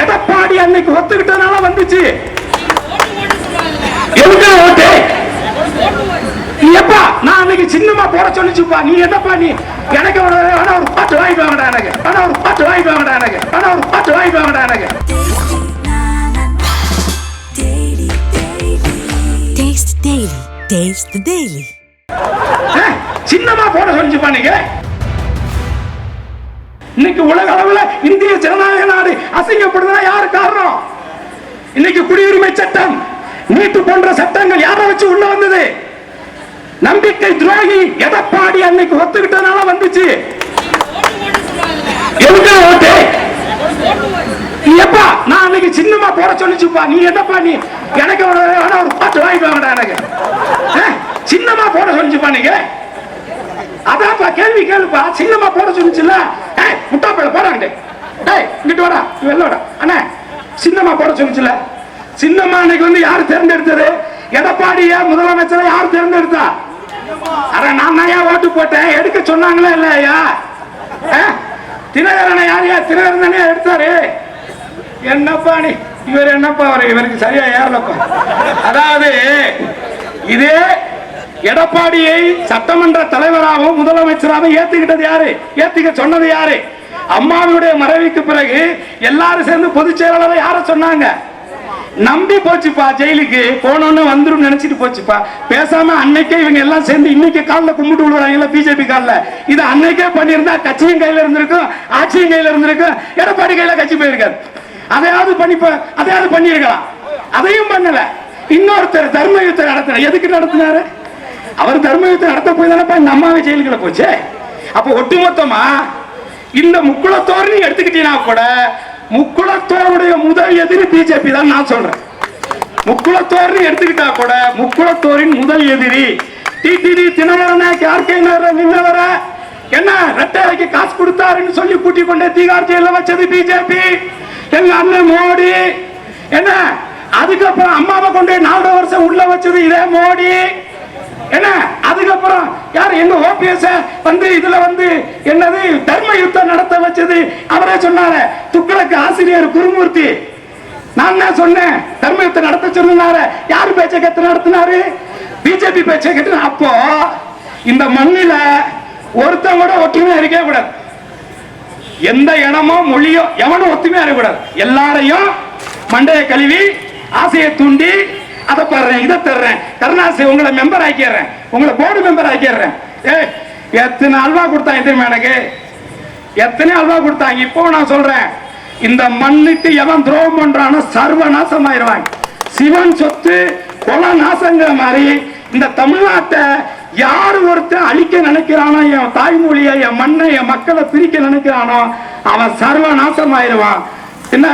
எடப்பாடி அன்னைக்கு ஒத்துக்கிட்டதுனால வந்துச்சு? எதுக்கு ஓட்டு? எப்பா? நான் அன்னைக்கு சின்னமா போட சொல்லிச்சுப்பா. நீ என்னப்பா நீ? எனக்கு ஒரு வேணா ஒரு பாட்டு வாங்கிட்டு வாங்கடா எனக்கு. வேணா ஒரு பாட்டு வாங்கிட்டு வாங்கடா எனக்கு. வேணா ஒரு பாட்டு வாங்கிட்டு வாங்கடா எனக்கு. சின்னமா போட சொல்லிச்சுப்பா நீங்க இன்னைக்கு உலக அளவில் இந்திய ஜனநாயக நாடு அசிங்கப்படுதுனா யாரு காரணம்? இன்னைக்கு குடியுரிமை சட்டம் நீட்டு போன்ற சட்டங்கள் யாரை வச்சு உள்ள வந்தது? நம்பிக்கை துரோகி எடப்பாடி அன்னைக்கு ஒத்துக்கிட்டதுனால வந்துச்சு. எதுக்கு ஓட்டு? நீ எப்பா நான் அன்னைக்கு சின்னமா போட சொல்லிச்சுப்பா நீ என்னப்பா நீ எனக்கு ஒரு ஒரு பாட்டு வாங்கிட்டு வாங்கடா எனக்கு. ஆ, சின்னமா போட சொல்லிச்சுப்பா நீங்க. அதான்ப்பா கேள்வி கேளுப்பா. சின்னமா போட சொல்லிச்சுல முட்டா முட்டாப்பையில போறாங்க டேய் இங்கிட்டு வாடா நீ வெளில வாடா அண்ணா சின்னம்மா போட சொல்லிச்சுல. சின்னம்மா அன்னைக்கு வந்து யார் தேர்ந்தெடுத்தது? எடப்பாடிய முதலமைச்சரை யார் தேர்ந்தெடுத்தா? அட நான் தான் ஏன் ஓட்டு போட்டேன்? எடுக்க சொன்னாங்களா இல்லையா? தினகரனை யாரையா தினகரன் தானே எடுத்தாரு. என்னப்பா நீ? இவர் என்னப்பா அவர்? இவருக்கு சரியா ஏறலப்பா அதாவது இதே எடப்பாடியை சட்டமன்ற தலைவராகவும் முதலமைச்சராகவும் ஏத்துக்கிட்டது யாரு? ஏத்துக்க சொன்னது யாரு? அம்மாவுடைய மறைவுக்கு பிறகு எல்லாரும் சேர்ந்து பொதுச் செயலாளரை யார சொன்னாங்க? நம்பி போச்சுப்பா ஜெயிலுக்கு. போனோன்னு வந்துடும் நினைச்சிட்டு போச்சுப்பா. பேசாம அன்னைக்கே இவங்க எல்லாம் சேர்ந்து இன்னைக்கு காலில் கும்பிட்டு விடுவாங்கல்ல பிஜேபி காலில். இது அன்னைக்கே பண்ணியிருந்தா கட்சியும் கையில இருந்திருக்கும் ஆட்சியும் கையில இருந்திருக்கும். எடப்பாடி கையில கட்சி போயிருக்காரு. அதையாவது பண்ணி அதையாவது பண்ணியிருக்கலாம். அதையும் பண்ணல. இன்னொருத்தர் தர்ம யுத்தம் நடத்தின எதுக்கு நடத்தினாரு? அவர் தர்ம யுத்தம் நடத்த போய் தானே நம்ம அம்மாவை ஜெயிலுக்குள்ள போச்சு? அப்ப ஒட்டுமொத்தமா இந்த முக்குளத்தோர் நீ எடுத்துக்கிட்டீங்கன்னா கூட முக்குளத்தோருடைய முதல் எதிரி பிஜேபி தான் நான் சொல்றேன். முக்குளத்தோர்னு எடுத்துக்கிட்டா கூட முக்குளத்தோரின் முதல் எதிரி. டிடிடி தினகரன கேஆர்கே நின்றவர என்ன ரெட்டைக்கு காசு கொடுத்தாருன்னு சொல்லி கூட்டிக் கொண்டு தீகார் ஜெயில வச்சது பிஜேபி. எங்க அண்ணன் மோடி. என்ன அதுக்கப்புறம் அம்மாவை கொண்டு நாலு வருஷம் உள்ள வச்சது இதே மோடி. என்ன? அதுக்கப்புறம் யார் எங்க ஓபிஎஸ் வந்து இதுல வந்து என்னது தர்ம யுத்தம் நடத்த வச்சது? அவரே சொன்னாரு துக்களக்கு ஆசிரியர் குருமூர்த்தி. நான் தான் சொன்னேன்? தர்ம யுத்தம் நடத்த சொன்னாரு. யார் பேச்சை கத்து நடத்தினாரு? பிஜேபி பேச்சை கத்து அப்போ இந்த மண்ணில ஒருத்தன் கூட ஒற்றுமையா இருக்கவே கூடாது. எந்த இனமோ மொழியோ எவனும் ஒத்துமையா இருக்கக்கூடாது. எல்லாரையும் மண்டையை கழுவி ஆசையை தூண்டி அதை தர்றேன் இதை தர்றேன். கருணாசி உங்களை மெம்பர் ஆக்கிடுறேன். உங்களை போர்டு மெம்பர் ஆக்கிடுறேன். ஏ எத்தனை அல்வா கொடுத்தாங்க தெரியுமா எனக்கு? எத்தனை அல்வா கொடுத்தாங்க? இப்போ நான் சொல்றேன். இந்த மண்ணுக்கு எவன் துரோகம் பண்றானோ சர்வ நாசமாயிருவாங்க சிவன் சொத்து கொல நாசங்கிற மாதிரி இந்த தமிழ்நாட்டை யார் ஒருத்தர் அழிக்க நினைக்கிறானோ என் தாய்மொழியை என் மண்ணை என் மக்களை பிரிக்க நினைக்கிறானோ அவன் சர்வ நாசமாயிருவான் என்ன?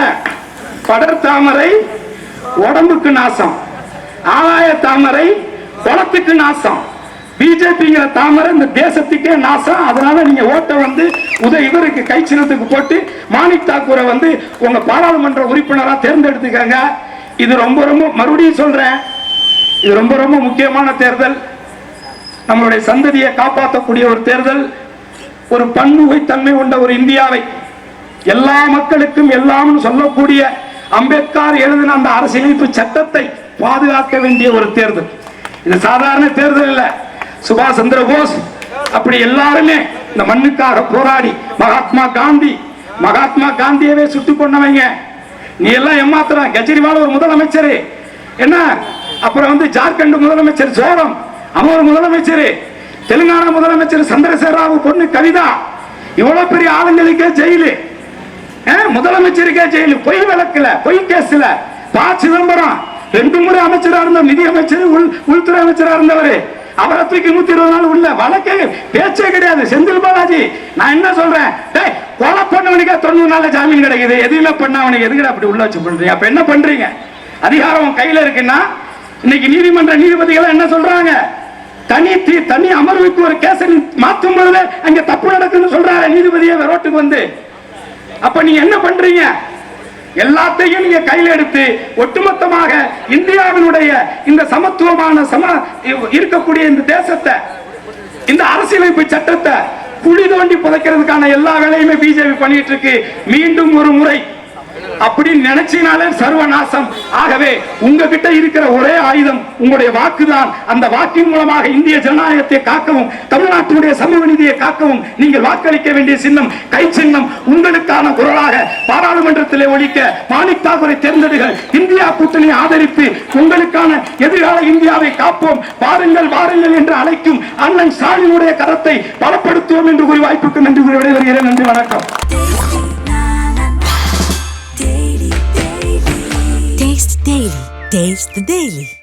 படர் தாமரை உடம்புக்கு நாசம். ஆதாய தாமரை குளத்துக்கு நாசம். பிஜேபிங்கிற தாமரை இந்த தேசத்துக்கே நாசம். அதனால நீங்க ஓட்டை வந்து உதய இவருக்கு கை சின்னத்துக்கு போட்டு மாணிக் தாக்கூரை வந்து உங்க பாராளுமன்ற உறுப்பினரா தேர்ந்தெடுத்துக்கங்க. இது ரொம்ப ரொம்ப மறுபடியும் சொல்றேன். இது ரொம்ப ரொம்ப முக்கியமான தேர்தல். நம்மளுடைய சந்ததியை காப்பாற்றக்கூடிய ஒரு தேர்தல். ஒரு பன்முகைத்தன்மை கொண்ட ஒரு இந்தியாவை எல்லா மக்களுக்கும் எல்லாம் சொல்லக்கூடிய அம்பேத்கர் எழுதின அந்த அரசியலமைப்பு சட்டத்தை பாதுகாக்க வேண்டிய ஒரு தேர்தல். இது சாதாரண தேர்தல் இல்ல சுபாஷ் சந்திர போஸ் அப்படி எல்லாருமே இந்த மண்ணுக்காக போராடி மகாத்மா காந்தி மகாத்மா காந்தியவே சுட்டு கொண்டவங்க. நீ எல்லாம் ஏமாத்துற கெஜ்ரிவால் ஒரு முதலமைச்சர். என்ன? அப்புறம் வந்து ஜார்க்கண்ட் முதலமைச்சர் சோரம் அவன் ஒரு முதலமைச்சர் தெலுங்கானா முதலமைச்சர் சந்திரசேகர ராவ் பொண்ணு கவிதா. இவ்வளவு பெரிய ஆளுங்களுக்கே ஜெயிலு. முதலமைச்சருக்கே ஜெயிலு. பொய் விளக்குல பொய் கேஸ்ல. பா சிதம்பரம் ரெண்டு முறை அமைச்சரா இருந்த நிதி அமைச்சர் உள் உள்துறை அமைச்சரா இருந்தவர். அவரை தூக்கி நூத்தி இருபது நாள் உள்ள வழக்கு பேச்சே கிடையாது. செந்தில் பாலாஜி நான் என்ன சொல்றேன்? டேய் கொலை பண்ணவனுக்கே தொண்ணூறு நாள் ஜாமீன் கிடைக்குது. எதுவுமே பண்ணவனுக்கு எதுக்கு அப்படி உள்ள வச்சு பண்றீங்க அப்ப என்ன பண்றீங்க? அதிகாரம் கையில இருக்குன்னா இன்னைக்கு நீதிமன்ற நீதிபதிகள் என்ன சொல்றாங்க? தனி தீ தனி அமர்வுக்கு ஒரு கேஸை மாற்றும் பொழுது அங்க தப்பு நடக்குன்னு சொல்றாரு நீதிபதியே ரோட்டுக்கு வந்து. அப்ப நீங்க என்ன பண்றீங்க? எல்லாத்தையும் நீங்க கையில் எடுத்து ஒட்டுமொத்தமாக இந்தியாவினுடைய இந்த சமத்துவமான சம இருக்கக்கூடிய இந்த தேசத்தை இந்த அரசியலமைப்பு சட்டத்தை குழி தோண்டி புதைக்கிறதுக்கான எல்லா வேலையுமே பிஜேபி பண்ணிட்டு இருக்கு. மீண்டும் ஒரு முறை அப்படின்னு நினைச்சினாலே சர்வநாசம். ஆகவே உங்ககிட்ட இருக்கிற ஒரே ஆயுதம் உங்களுடைய வாக்குதான். அந்த வாக்கின் மூலமாக இந்திய ஜனநாயகத்தை காக்கவும் தமிழ்நாட்டினுடைய சமூக நீதியை காக்கவும் நீங்கள் வாக்களிக்க வேண்டிய சின்னம் கை சின்னம் உங்களுக்கான குரலாக பாராளுமன்றத்திலே ஒழிக்க மாணிக் தாக்கூரை தேர்ந்தெடுகள் இந்தியா கூட்டணி ஆதரித்து உங்களுக்கான எதிர்கால இந்தியாவை காப்போம். வாருங்கள் வாருங்கள் என்று அழைக்கும் அண்ணன் ஸ்டாலினுடைய கரத்தை பலப்படுத்துவோம் என்று கூறி வாய்ப்புக்கு நன்றி கூறி விடைபெறுகிறேன். நன்றி வணக்கம். Taste the Daily.